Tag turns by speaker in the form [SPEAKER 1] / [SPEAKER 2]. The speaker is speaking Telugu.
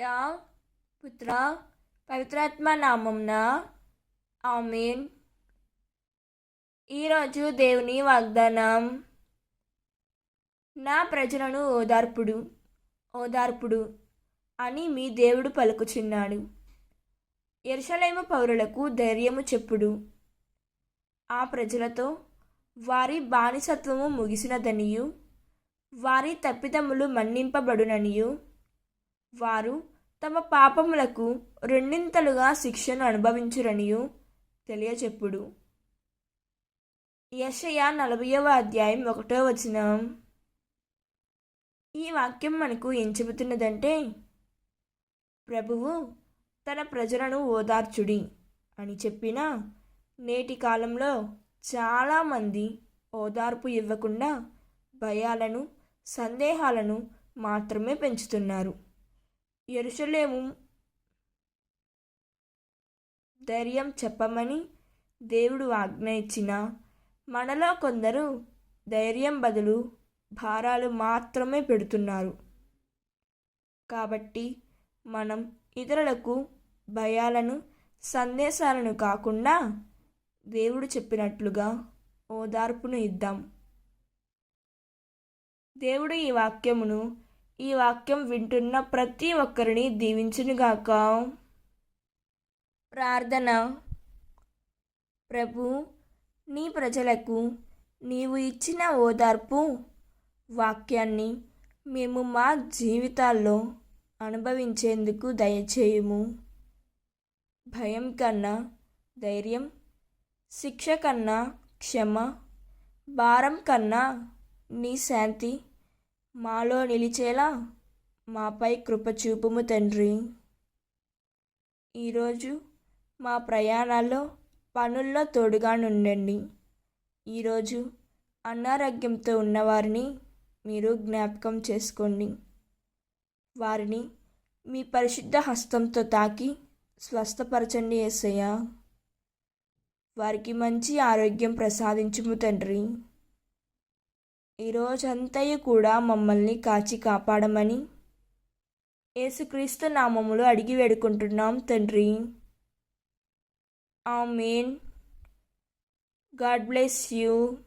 [SPEAKER 1] పిత పుత్ర పవిత్రాత్మ నామంన ఆమెన్. ఈరోజు దేవుని వాగ్దానం. నా ప్రజలను ఓదార్పుడు ఓదార్పుడు అని మీ దేవుడు పలుకుచున్నాడు. ఎరుసలేము పౌరులకు ధైర్యము చెప్పుడు. ఆ ప్రజలతో వారి బానిసత్వము ముగిసినదనియు వారి తప్పిదములు మన్నింపబడుననియు వారు తమ పాపములకు రెండింతలుగా శిక్షను అనుభవించురనియు తెలియచెప్పుడు. యషయ నలభైవ అధ్యాయం ఒకటో వచనం. ఈ వాక్యం మనకు ఏం చెబుతున్నదంటే ప్రభువు తన ప్రజలను ఓదార్చుడి అని చెప్పిన నేటి కాలంలో చాలామంది ఓదార్పు ఇవ్వకుండా భయాలను సందేహాలను మాత్రమే పెంచుతున్నారు. ఎరుసలేము ధైర్యం చెప్పమని దేవుడు ఆజ్ఞ ఇచ్చిన. మనలో కొందరు ధైర్యం బదులు భారాలు మాత్రమే పెడుతున్నారు. కాబట్టి మనం ఇతరులకు భయాలను సందేశాలను కాకుండా దేవుడు చెప్పినట్లుగా ఓదార్పును ఇద్దాం. దేవుడు ఈ వాక్యమును ఈ వాక్యం వింటున్న ప్రతి ఒక్కరిని దీవించునుగాక. ప్రార్థన. ప్రభు నీ ప్రజలకు నీవు ఇచ్చిన ఓదార్పు వాక్యాన్ని మేము మా జీవితాల్లో అనుభవించేందుకు దయచేయము. భయం కన్నా ధైర్యం శిక్ష కన్నా క్షమ భారం కన్నా నీ శాంతి మాలో నిలిచేలా మాపై కృప చూపుము తండ్రి. ఈరోజు మా ప్రయాణాల్లో పనుల్లో తోడుగా నుండండి. ఈరోజు అనారోగ్యంతో ఉన్నవారిని మీరు జ్ఞాపకం చేసుకోండి. వారిని మీ పరిశుద్ధ హస్తంతో తాకి స్వస్థపరచండి ఏసయ్య. వారికి మంచి ఆరోగ్యం ప్రసాదించుము తండ్రి. ఈరోజంతయు కూడా మమ్మల్ని కాచి కాపాడమని యేసుక్రీస్తు నామములు అడిగి వేడుకుంటున్నాం తండ్రి. ఆ ఆమెన్. God bless you.